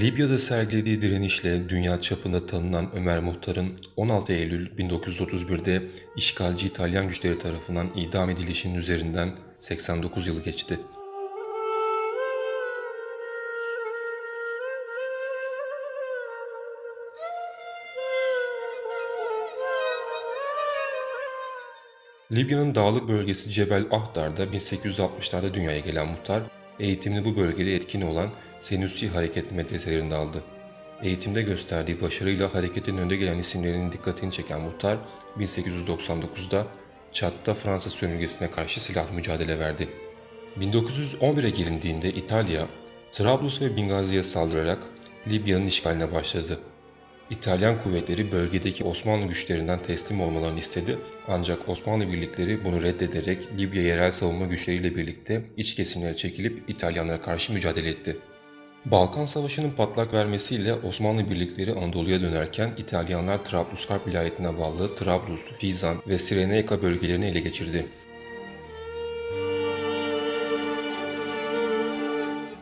Libya'da sergilediği direnişle dünya çapında tanınan Ömer Muhtar'ın 16 Eylül 1931'de işgalci İtalyan güçleri tarafından idam edilişinin üzerinden 89 yıl geçti. Libya'nın dağlık bölgesi Cebel Ahtar'da 1860'larda dünyaya gelen Muhtar, eğitimini bu bölgede etkin olan Senussi Hareketi medreselerinde aldı. Eğitimde gösterdiği başarıyla hareketin önde gelen isimlerinin dikkatini çeken Muhtar, 1899'da Çat'ta Fransız sömürgesine karşı silahlı mücadele verdi. 1911'e gelindiğinde İtalya, Trablus ve Bingazi'ye saldırarak Libya'nın işgaline başladı. İtalyan kuvvetleri bölgedeki Osmanlı güçlerinden teslim olmalarını istedi ancak Osmanlı birlikleri bunu reddederek Libya yerel savunma güçleriyle birlikte iç kesimlere çekilip İtalyanlara karşı mücadele etti. Balkan Savaşı'nın patlak vermesiyle Osmanlı birlikleri Anadolu'ya dönerken İtalyanlar Trablusgarp vilayetine bağlı Trablus, Fizan ve Sirenaica bölgelerini ele geçirdi.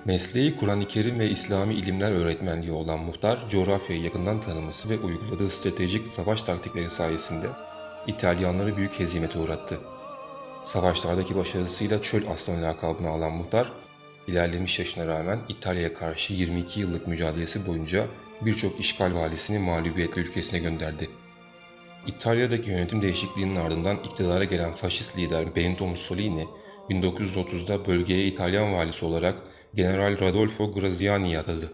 Mesleği Kur'an-ı Kerim ve İslami ilimler öğretmenliği olan muhtar, coğrafyayı yakından tanıması ve uyguladığı stratejik savaş taktikleri sayesinde İtalyanları büyük hezimete uğrattı. Savaşlardaki başarısıyla çöl aslanı lakabını alan muhtar, ilerlemiş yaşına rağmen İtalya'ya karşı 22 yıllık mücadelesi boyunca birçok işgal valisini mağlubiyetle ülkesine gönderdi. İtalya'daki yönetim değişikliğinin ardından iktidara gelen faşist lider Benito Mussolini, 1930'da bölgeye İtalyan valisi olarak General Radolfo Graziani'yi atadı.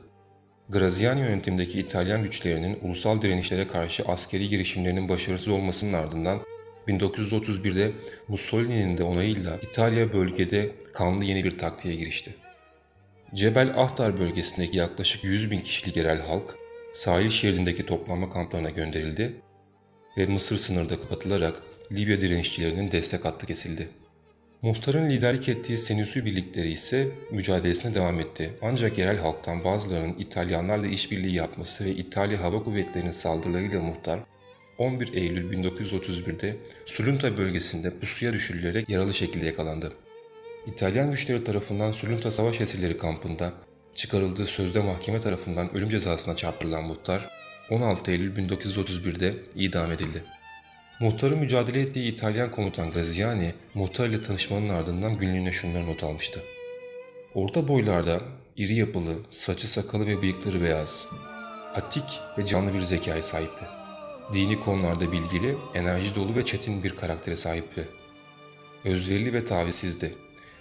Graziani yönetimdeki İtalyan güçlerinin ulusal direnişlere karşı askeri girişimlerinin başarısız olmasının ardından 1931'de Mussolini'nin de onayıyla İtalya bölgede kanlı yeni bir taktiğe girişti. Cebel Ahtar bölgesindeki yaklaşık 100 bin kişilik yerel halk sahil şeridindeki toplanma kamplarına gönderildi ve Mısır sınırda kapatılarak Libya direnişçilerinin destek hattı kesildi. Muhtarın liderlik ettiği Senussi birlikleri ise mücadelesine devam etti. Ancak yerel halktan bazılarının İtalyanlarla işbirliği yapması ve İtalya Hava Kuvvetleri'nin saldırılarıyla muhtar 11 Eylül 1931'de Sulunta bölgesinde pusuya düşürülerek yaralı şekilde yakalandı. İtalyan güçleri tarafından Sulunta Savaş Esirleri kampında çıkarıldığı sözde mahkeme tarafından ölüm cezasına çarptırılan muhtar 16 Eylül 1931'de idam edildi. Muhtarın mücadele ettiği İtalyan komutan Graziani, muhtar ile tanışmanın ardından günlüğüne şunları not almıştı. Orta boylarda, iri yapılı, saçı sakalı ve bıyıkları beyaz, atik ve canlı bir zekaya sahipti. Dini konularda bilgili, enerji dolu ve çetin bir karaktere sahipti. Özverili ve tavizsizdi.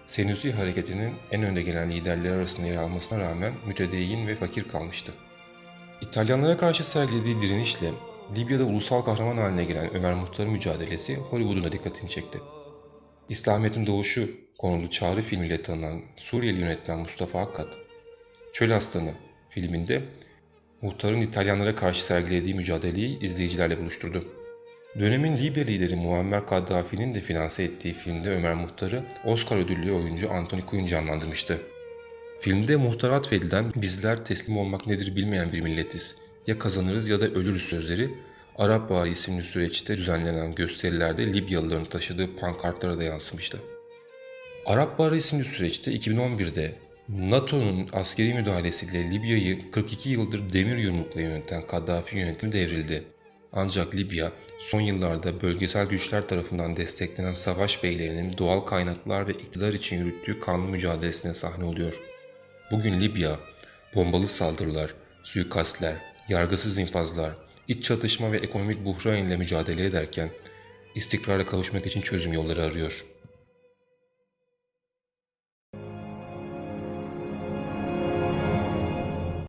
Senussi hareketinin en önde gelen liderleri arasında yer almasına rağmen mütedeyyin ve fakir kalmıştı. İtalyanlara karşı sergilediği direnişle Libya'da ulusal kahraman haline gelen Ömer Muhtar'ın mücadelesi Hollywood'un da dikkatini çekti. İslamiyet'in doğuşu konulu Çağrı filmiyle tanınan Suriyeli yönetmen Mustafa Akkat, Çöl Aslanı filminde Muhtar'ın İtalyanlara karşı sergilediği mücadeleyi izleyicilerle buluşturdu. Dönemin Libya lideri Muammer Kaddafi'nin de finanse ettiği filmde Ömer Muhtar'ı Oscar ödüllü oyuncu Anthony Quinn canlandırmıştı. Filmde muhtara atfedilen bizler teslim olmak nedir bilmeyen bir milletiz. Ya kazanırız ya da ölürüz sözleri Arap Baharı isimli süreçte düzenlenen gösterilerde Libyalıların taşıdığı pankartlara da yansımıştı. Arap Baharı isimli süreçte 2011'de NATO'nun askeri müdahalesiyle Libya'yı 42 yıldır demir yumrukla yöneten Kaddafi yönetimi devrildi. Ancak Libya son yıllarda bölgesel güçler tarafından desteklenen savaş beylerinin doğal kaynaklar ve iktidar için yürüttüğü kanlı mücadelesine sahne oluyor. Bugün Libya, bombalı saldırılar, suikastler, yargısız infazlar, iç çatışma ve ekonomik buhran ile mücadele ederken istikrara kavuşmak için çözüm yolları arıyor.